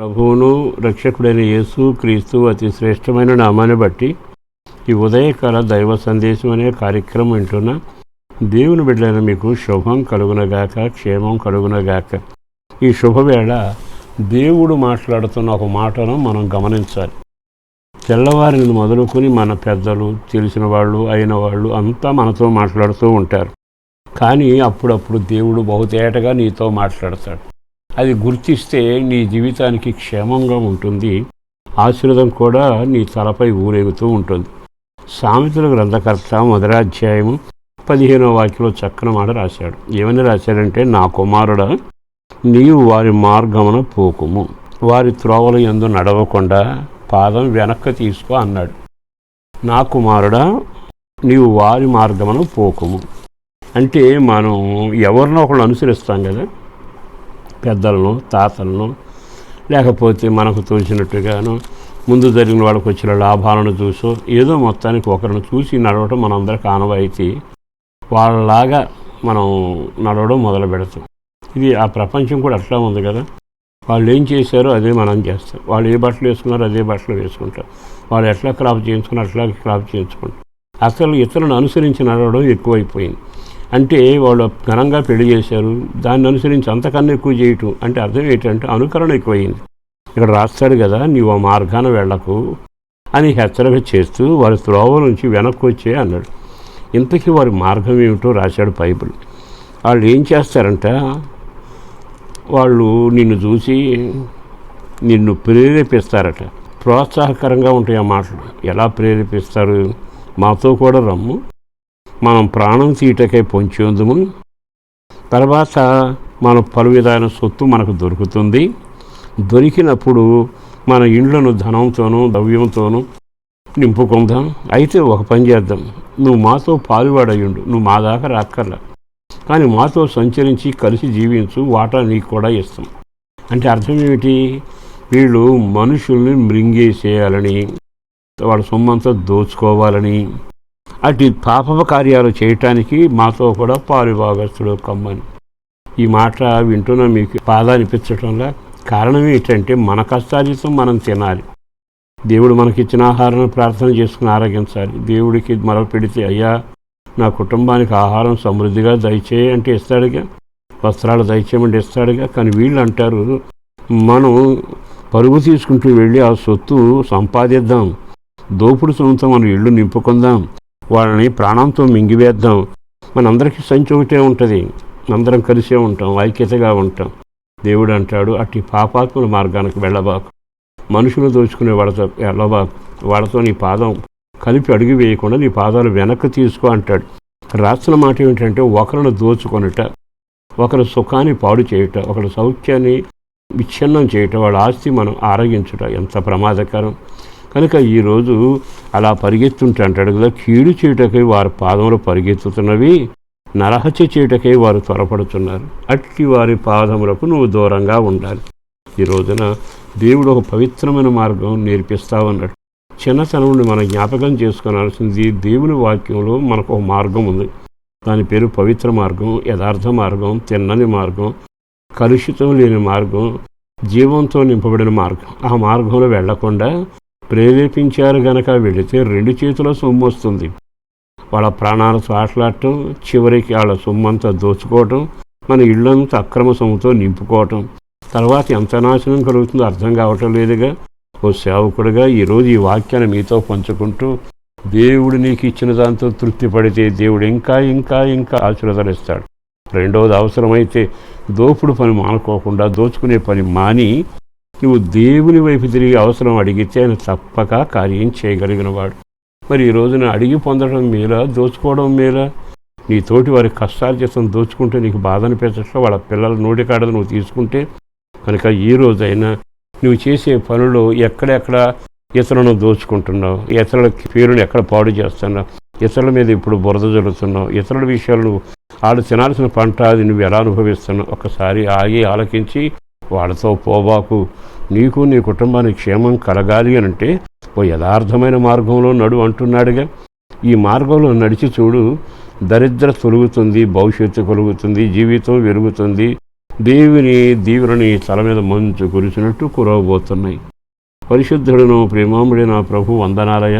ప్రభువును రక్షకుడైన యేసు క్రీస్తు అతి శ్రేష్టమైన నామాన్ని బట్టి ఈ ఉదయకాల దైవ సందేశం అనే కార్యక్రమం వింటున్న దేవుని బిడ్డలైన మీకు శుభం కలుగునగాక క్షేమం కలుగునగాక. ఈ శుభవేళ దేవుడు మాట్లాడుతున్న ఒక మాటను మనం గమనించాలి. తెల్లవారిని మొదలుకొని మన పెద్దలు తెలిసిన వాళ్ళు అయిన వాళ్ళు అంతా మనతో మాట్లాడుతూ ఉంటారు. కానీ అప్పుడప్పుడు దేవుడు బహుతేటగా నీతో మాట్లాడతాడు. అది గుర్తిస్తే నీ జీవితానికి క్షేమంగా ఉంటుంది. ఆశీర్వదం కూడా నీ తలపై ఊరేగుతూ ఉంటుంది. సామెతల గ్రంథకర్త మొదలాధ్యాయము పదిహేనో వాక్యంలో చక్కని మాట రాశాడు. ఏమని రాశాడంటే నా కుమారుడా నీవు వారి మార్గమున పోకుము. వారి త్రోవల ఎందు నడవకుండా పాదం వెనక్కి తీసుకో అన్నాడు. నా కుమారుడా నీవు వారి మార్గమున పోకుము. అంటే మనం ఎవరినో ఒకళ్ళు అనుసరిస్తాం కదా. పెద్దలను తాతలను లేకపోతే మనకు తోచినట్టుగాను ముందు జరిగిన వాళ్ళకి వచ్చిన లాభాలను చూసో ఏదో మొత్తానికి ఒకరిని చూసి నడవటం మనందరికి ఆనవాయితీ. వాళ్ళలాగా మనం నడవడం మొదలు పెడతాం. ఇది ఆ ప్రపంచం కూడా అట్లా ఉంది కదా. వాళ్ళు ఏం చేశారో అదే మనం చేస్తాం. వాళ్ళు ఏ బట్టలు వేసుకున్నారో అదే బట్టలు వేసుకుంటాం. వాళ్ళు ఎట్లా క్రాప్ చేయించుకున్నారో అట్లా క్రాప్ చేయించుకుంటాం. అసలు ఇతరులను అనుసరించి నడవడం ఎక్కువైపోయింది. అంటే వాళ్ళు ఘనంగా పెళ్ళి చేశారు. దాన్ని అనుసరించి అంతకన్నా ఎక్కువ చేయటం. అంటే అర్థం ఏంటంటే అనుకరణ ఎక్కువైంది. ఇక్కడ రాస్తాడు కదా నీవు ఆ మార్గాన వెళ్ళకు అని హెచ్చరిక చేస్తూ వారి త్రోవ నుంచి వెనక్కి వచ్చే అన్నాడు. ఇంతకీ వారి మార్గం ఏమిటో రాశాడు బైబిల్. వాళ్ళు ఏం చేస్తారంట? వాళ్ళు నిన్ను చూసి నిన్ను ప్రేరేపిస్తారట. ప్రోత్సాహకరంగా ఉంటాయి ఆ మాటలు. ఎలా ప్రేరేపిస్తారు? మాతో కూడా రమ్ము. మనం ప్రాణం తీయటకే పొంచేందుము తర్వాత మన పలు విధాన సొత్తు మనకు దొరుకుతుంది. దొరికినప్పుడు మన ఇండ్లను ధనంతోనూ ద్రవ్యంతోనూ నింపుకుందాం. అయితే ఒక పని చేద్దాం. నువ్వు మాతో పాలువాడయ్యుండు నువ్వు మా దాకా రాక్కర్లా. కానీ మాతో సంచరించి కలిసి జీవించు. వాటా నీకు కూడా ఇస్తాం. అంటే అర్థం ఏమిటి? వీళ్ళు మనుషుల్ని మృంగేసేయాలని వాళ్ళ సొమ్మంతా దోచుకోవాలని అటు పాపపు కార్యాలు చేయటానికి మాతో కూడా పాలుభాగస్తుడు కమ్మని ఈ మాట వింటున్న మీకు బాధ అనిపించటంలా కారణం ఏంటంటే మన కష్టాజీతం మనం తినాలి. దేవుడు మనకిచ్చిన ఆహారాన్ని ప్రార్థన చేసుకుని ఆరగించాలి దేవుడికి మరో పెడితే అయ్యా నా కుటుంబానికి ఆహారం సమృద్ధిగా దయచేయి అంటే ఇస్తాడుగా. వస్త్రాలు దయచేయమంటే ఇస్తాడుగా. కానీ వీళ్ళు అంటారు మనం పరుగు తీసుకుంటూ వెళ్ళి ఆ సొత్తు సంపాదిద్దాం. దోపుడు సొంతం మనం ఇళ్ళు నింపుకుందాం. వాళ్ళని ప్రాణంతో మింగివేద్దాం. మనందరికీ సంచి ఒకటే ఉంటుంది. అందరం కలిసే ఉంటాం. ఐక్యతగా ఉంటాం. దేవుడు అంటాడు అట్టి పాపాత్ముల మార్గానికి వెళ్ళబాకు. మనుషులు దోచుకునే వాళ్ళతో వెళ్ళబాకు. వాళ్ళతో నీ పాదం కలిపి అడుగు వేయకుండా నీ పాదాలు వెనక్కి తీసుకో అంటాడు. రాసిన మాట ఏమిటంటే ఒకరిని దోచుకొనుట ఒకరి సుఖాన్ని పాడు చేయుట ఒకరి సౌఖ్యాన్ని విచ్ఛిన్నం చేయటం వాళ్ళ ఆస్తి మనం ఆరగించుట ఎంత ప్రమాదకరం. కనుక ఈరోజు అలా పరిగెత్తుంటే అంటాడు కదా కీడు చేయుటకై వారి పాదములు పరిగెత్తుతున్నవి నరహత్య చేయుటకై వారు త్వరపడుతున్నారు. అట్టి వారి పాదములకు నువ్వు దూరంగా ఉండాలి. ఈ రోజున దేవుడు ఒక పవిత్రమైన మార్గం నేర్పిస్తావన్నాడు చిన్నతనం మనం జ్ఞాపకం చేసుకోవాల్సింది దేవుని వాక్యంలో మనకు ఒక మార్గం ఉంది. దాని పేరు పవిత్ర మార్గం యథార్థ మార్గం తిన్నని మార్గం కలుషితం లేని మార్గం జీవంతో నింపబడిన మార్గం. ఆ మార్గంలో వెళ్ళకుండా ప్రేరేపించారు గనక వెళితే రెండు చేతుల సొమ్ము వస్తుంది. వాళ్ళ ప్రాణాలతో ఆటలాడటం చివరికి వాళ్ళ సొమ్మంతా దోచుకోవటం మన ఇళ్ళంతా అక్రమ సొమ్ముతో నింపుకోవటం. తర్వాత ఎంత నాశనం కలుగుతుందో అర్థం కావటం లేదుగా. ఓ సేవకుడుగా ఈరోజు ఈ వాక్యాన్ని మీతో పంచుకుంటూ దేవుడు నీకు ఇచ్చిన దాంతో తృప్తి పడితే దేవుడు ఇంకా ఇంకా ఇంకా ఆశీర్వదనిస్తాడు రెండవది అవసరమైతే దోపుడు పని మానుకోకుండా దోచుకునే పని మాని నువ్వు దేవుని వైపు తిరిగి అవసరం అడిగితే ఆయన తప్పక కార్యం చేయగలిగినవాడు. మరి ఈ రోజున అడిగి పొందడం మేలా? దోచుకోవడం మేలా? నీ తోటి వారి కష్టాలు చేస్తాం దోచుకుంటే నీకు బాధ అనిపించట్లా? వాళ్ళ పిల్లల నోటి కాడదు నువ్వు తీసుకుంటే? కనుక ఈ రోజైనా నువ్వు చేసే పనులు ఎక్కడెక్కడ ఇతరులను దోచుకుంటున్నావు? ఇతరుల పేరును ఎక్కడ పాడు చేస్తున్నావు? ఇతరుల మీద ఇప్పుడు బురద జరుగుతున్నావు ఇతరుల విషయాలు నువ్వు వాళ్ళు తినాల్సిన పంట అది నువ్వు ఎలా అనుభవిస్తున్నావు? ఒకసారి ఆగి ఆలకించి వాళ్ళతో పోబాకు నీకు నీ కుటుంబానికి క్షేమం కలగాలి అని అంటే ఓ యథార్థమైన మార్గంలో నడు అంటున్నాడుగా. ఈ మార్గంలో నడిచి చూడు దరిద్ర తొలుగుతుంది భవిష్యత్తు కలుగుతుంది జీవితం వెలుగుతుంది. దేవుని దీవులని తల మీద మంచు కురిసినట్టు కురవబోతున్నాయి. పరిశుద్ధుడును ప్రేమాముడైన ప్రభు వందనాలయ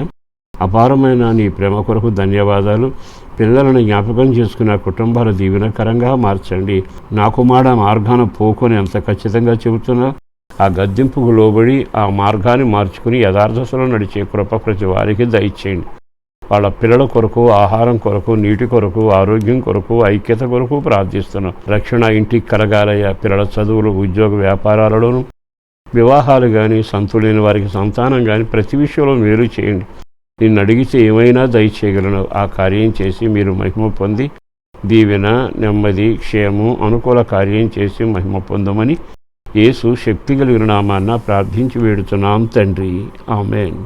అపారమైన నీ ప్రేమ కొరకు ధన్యవాదాలు. పిల్లలను జ్ఞాపకం చేసుకున్న కుటుంబాల దీవెనకరంగా మార్చండి. నా మాడ మార్గాన పోకొని ఎంత ఖచ్చితంగా చెబుతున్నా. ఆ గద్దింపుకు లోబడి ఆ మార్గాన్ని మార్చుకుని యథార్థతలో నడిచే కృప ప్రతి వారికి దయచేయండి. వాళ్ళ పిల్లల కొరకు ఆహారం కొరకు నీటి కొరకు ఆరోగ్యం కొరకు ఐక్యత కొరకు ప్రార్థిస్తున్నాం. రక్షణ ఇంటికి కలగాలయ్యా పిల్లల చదువులు ఉద్యోగ వ్యాపారాలలోనూ వివాహాలు కానీ సంతులేని వారికి సంతానం కానీ ప్రతి విషయంలో మేలు చేయండి. నిన్ను అడిగితే ఏమైనా దయచేయగలను. ఆ కార్యం చేసి మీరు మహిమ పొంది దీవెన నెమ్మది క్షేమం అనుకూల కార్యం చేసి మహిమ పొందమని యేసు శక్తి కలిగిన నామాన్న ప్రార్థించి వేడుతున్నాం తండ్రి. ఆమెన్.